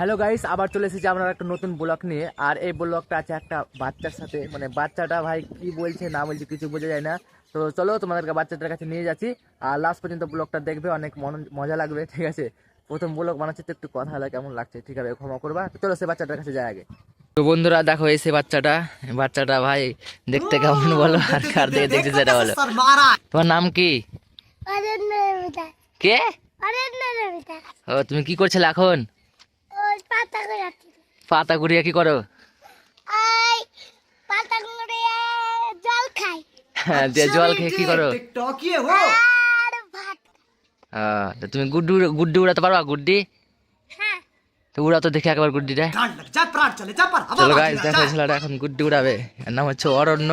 Hello guys আবার চলে এসেছি আমরা একটা নতুন ব্লগ নিয়ে। আর এই ব্লগটা আছে একটা বাচ্চার সাথে। মানে বাচ্চাটা ভাই কি বলছে না বলছে কিছু বোঝা যায় না। তো চলো তোমাদেরকে বাচ্চাটার কাছে নিয়ে যাচ্ছি। আর লাস্ট পর্যন্ত ব্লগটা দেখবে অনেক মন- মজা লাগবে ঠিক আছে? প্রথম ব্লগ বানাচ্ছি তো একটু কথা হলে কেমন লাগছে ঠিক আছে? ক্ষমা করবা। চলো সে বাচ্চাটার কাছে যায় আগে। তো বন্ধুরা দেখো এই সে বাচ্চাটা। বাচ্চাটা ভাই দেখতে কেমন বলো? আর কার দিকে দেখতে সেটা বলো। তোমার নাম কি? কে? ও তুমি কি করছিলে এখন? পাতা পাতা কুড়িয়ে কি করো? পাতা জল খাই। হ্যাঁ, জল খেয়ে কি করো? আহ, তুমি গুড্ডু গুড্ডি উড়াতে পারবা গুড্ডি? হ্যাঁ। তো উড়া তো দেখে একবার গুড্ডিটা। চলো গাইস দেখো ছেলেটা এখন গুড্ডি উড়াবে। এর নাম হচ্ছে অরণ্য।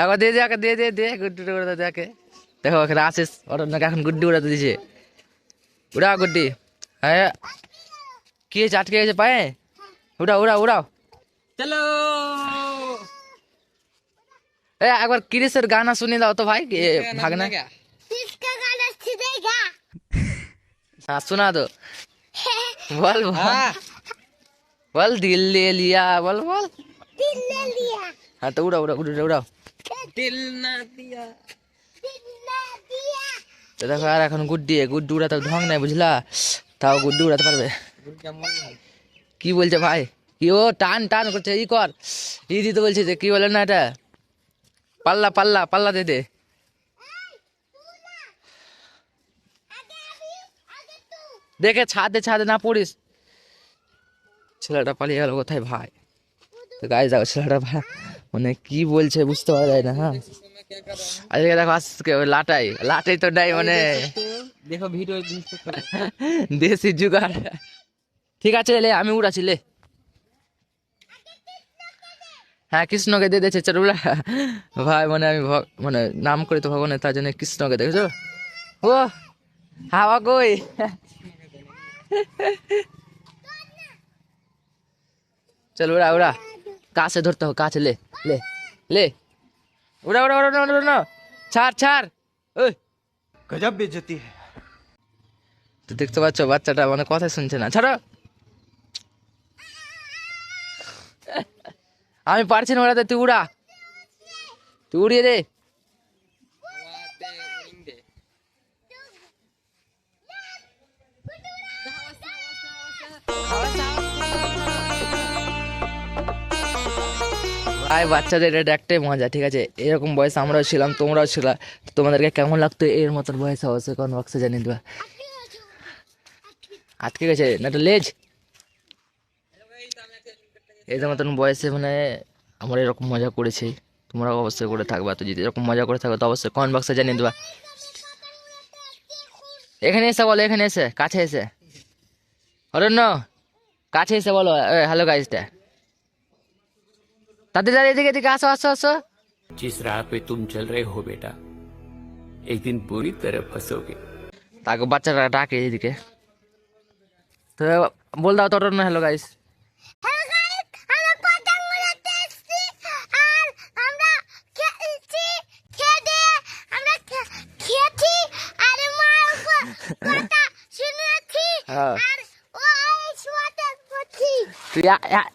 একবার দিয়ে দিয়ে দিয়ে দিয়ে দিয়ে গুড্ডি উড়াতে দেখে। দেখো এখানে আসিস অরণ্যকে এখন গুড্ডি উড়াতে দিছে। উড়াও গুড্ডি। হ্যাঁ। কি হয়েছে আটকে গেছে পায়ে উড়াও উড়াও উড়াও চলো এ একবার কিরিসের গানা শুনিয়ে দাও তো ভাই এ, ভাগ না কিসকা গানা ছিদেগা হ্যাঁ শোনা তো বল বল বল দিল ले लिया বল বল দিল লে লিয়া হ্যাঁ তো উড়াও উড়াও উড়াও উড়াও দিল না দিয়া দিল না দিয়া তো দেখো আর এখন গুড্ডি গুড্ডি উড়াতে ঢং নাই বুঝলা তাও গুড্ডি উড়াতে পারবে কি বলছে ভাই? কি ও টান টান করছে ই কর। ই দিতে বলছে যে কি বলে না এটা? পাল্লা পাল্লা পাল্লা দে দে। দেখে ছাদে ছাদে না পড়িস। ছেলেটা পালিয়ে গেল কোথায় ভাই? তো গায়ে যাও ছেলেটা ভাই মানে কি বলছে বুঝতে পারা যায় না হ্যাঁ? আজকে দেখো আজকে লাটাই। লাটাই তো নাই মানে। দেখো ভিডিও দেশি জুগাড় ঠিক আছে লে আমি উড়াছি লে। হ্যাঁ কৃষ্ণকে দিয়ে দিয়েছে চারুলা। ভাই মানে আমি মানে নাম করি তো ভগবানের তার জন্য কৃষ্ণকে দেখেছ? ও হাওয়া কই? চল উড়া উড়া। কাছে ধরতে হবে কাছে লে লে লে। উড়া উড়া উড়া উড়া উড়া ছাড় ছাড়। ওই। গজব বেজতি। তো দেখতে পাচ্ছ বাচ্চাটা মানে কথা শুনছে না। ছাড়ো। আমি পারছি না ওড়াতে তুই উড়া। তুই উড়িয়ে দে। ভাই বাচ্চাদের এটা একটাই মজা, ঠিক আছে? এরকম বয়স আমরাও ছিলাম, তোমরাও ছিল, তোমাদেরকে কেমন লাগতো? এর মতন বয়স অবশ্যই কোন বক্সে জানিয়ে দেবা। আটকে গেছে, না তো লেজ এদের মতন বয়সে মানে আমরা এরকম মজা করেছি তোমরাও অবশ্যই করে থাকবা তো যদি এরকম মজা করে থাকো তো অবশ্যই কমেন্ট বক্সে জানিয়ে দেবা এখানে এসে বলো এখানে এসে কাছে এসে অরণ্য কাছে এসে বলো হ্যালো গাইজটা তাদের দাঁড়িয়ে এদিকে এদিকে আসো আসো আসো जिस राह पे तुम चल रहे हो बेटा एक दिन पूरी तरह फंसोगे তাকে বাচ্চারা ডাকে এদিকে তো বল দাও তো Aranya hello guys hello guys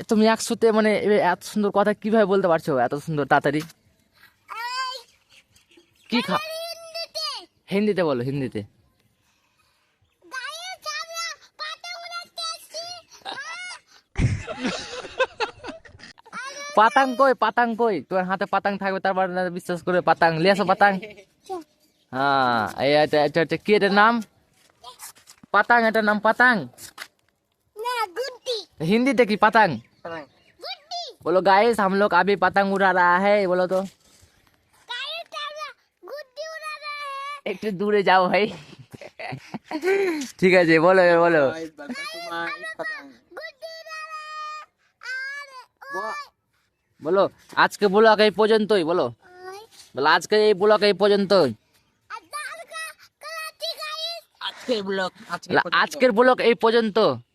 তুমি একসাথে মানে এত সুন্দর কথা কীভাবে বলতে পারছ? এত সুন্দর, তাড়াতাড়ি। কি খা হিন্দিতে বলো, হিন্দিতে। পাতাং কই পাতাং কই? তোমার হাতে পাতাং থাকবে, তারপর বিশ্বাস করে পাতাং। লিয়ে আসো পাতাং? হ্যাঁ এটা এটা কি এটার নাম? পাতাং, এটার নাম পাতাং? গুড্ডি হিন্দিতে কি পাতাং গুড্ডি बोलो गाइस हम लोग अभी पतंग उड़ा रहा है बोलो तो গাইস আমরা গুড্ডি উড়া রে একটু দূরে যাও ভাই ঠিক আছে বলো এবার বলো গুড্ডি উড়া রে আর বলো আজকে ব্লগ এই পর্যন্তই বলো ওই বলো আজকে এই ব্লগ এই পর্যন্তই আর দালকা করাতি গাইস আজকের ব্লগ আজকে বলো, আজকের ব্লগ এই পর্যন্ত এই বাজেটা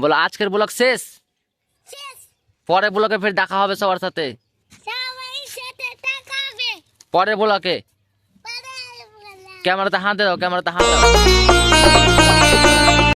বলো আজকের ব্লগ শেষ? পরে ব্লকে ফের দেখা হবে সবার সাথে। পরে ব্লকে ক্যামেরাতে হাত দাও ক্যামেরাতে হাত দাও।